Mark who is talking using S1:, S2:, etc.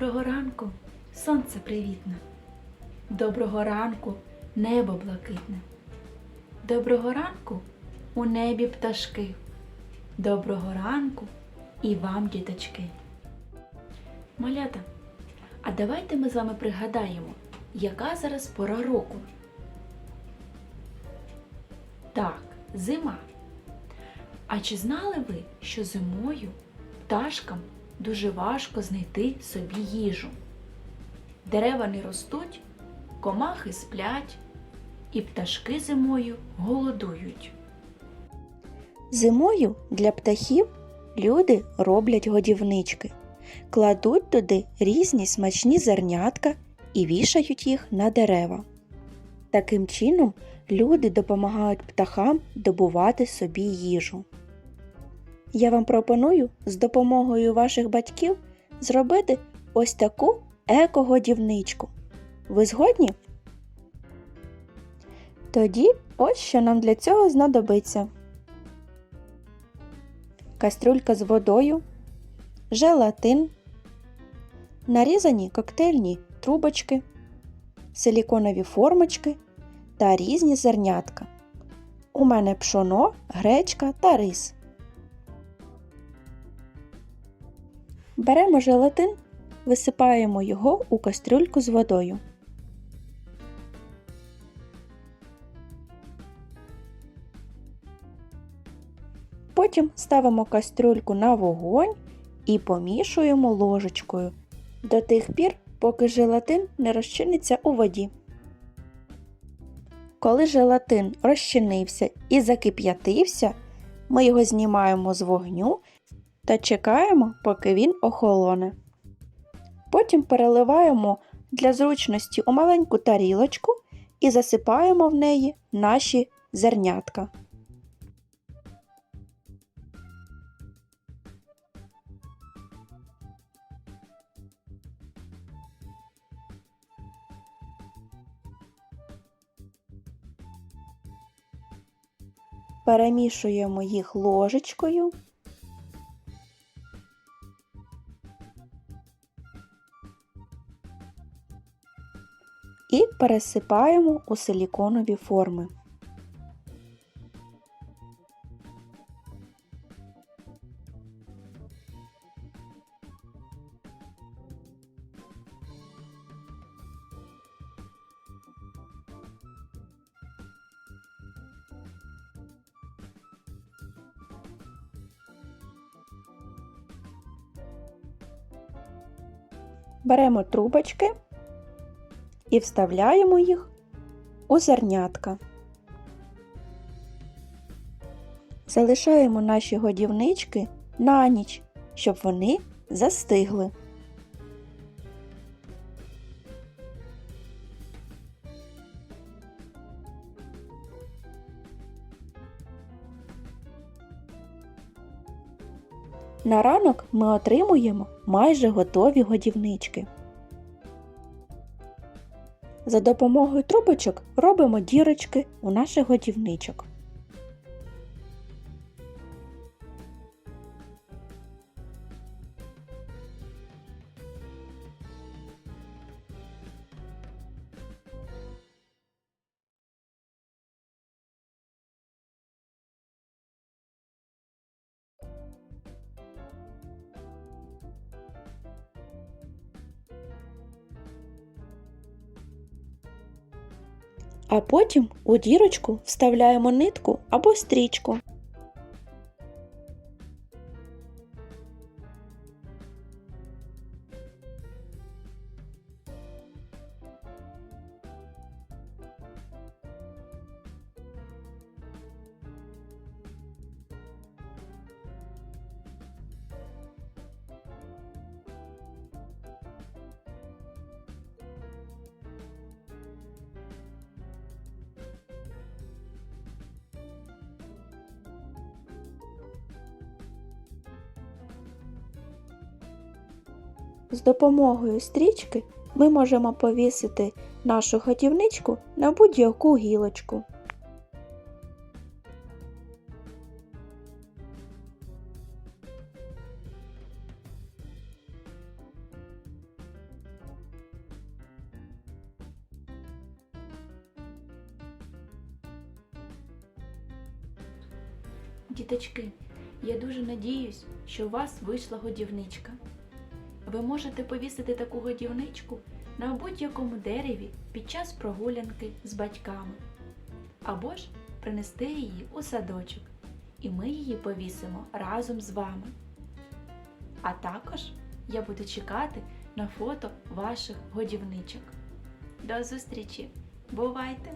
S1: Доброго ранку, сонце привітне. Доброго ранку, небо блакитне. Доброго ранку у небі пташки. Доброго ранку і вам, діточки. Малята, а давайте ми з вами пригадаємо, яка зараз пора року. Так, зима. А чи знали ви, що зимою пташкам дуже важко знайти собі їжу? Дерева не ростуть, комахи сплять, і пташки зимою голодують.
S2: Зимою для птахів люди роблять годівнички, кладуть туди різні смачні зернятка і вішають їх на дерева. Таким чином люди допомагають птахам добувати собі їжу. Я вам пропоную з допомогою ваших батьків зробити ось таку еко-годівничку. Ви згодні? Тоді ось що нам для цього знадобиться кастрюлька з водою, желатин, нарізані коктейльні трубочки, силіконові формочки та різні зернятка. У мене пшоно, гречка та рис. Беремо желатин, висипаємо його у кастрюльку з водою. Потім ставимо кастрюльку на вогонь і помішуємо ложечкою до тих пір, поки желатин не розчиниться у воді. Коли желатин розчинився і закип'ятився, ми його знімаємо з вогню та чекаємо, поки він охолоне. Потім переливаємо для зручності у маленьку тарілочку і засипаємо в неї наші зернятка. Перемішуємо їх ложечкою. І пересипаємо у силіконові форми. Беремо трубочки і вставляємо їх у зернятка. Залишаємо наші годівнички на ніч, щоб вони застигли. На ранок ми отримуємо майже готові годівнички. За допомогою трубочок робимо дірочки у наших годівничок. А потім у дірочку вставляємо нитку або стрічку. З допомогою стрічки ми можемо повісити нашу готівничку на будь-яку гілочку. Діточки, я дуже надіюсь, що у вас вийшла годівничка. Ви можете повісити таку годівничку на будь-якому дереві під час прогулянки з батьками, або ж принести її у садочок, і ми її повісимо разом з вами. А також я буду чекати на фото ваших годівничок. До зустрічі! Бувайте!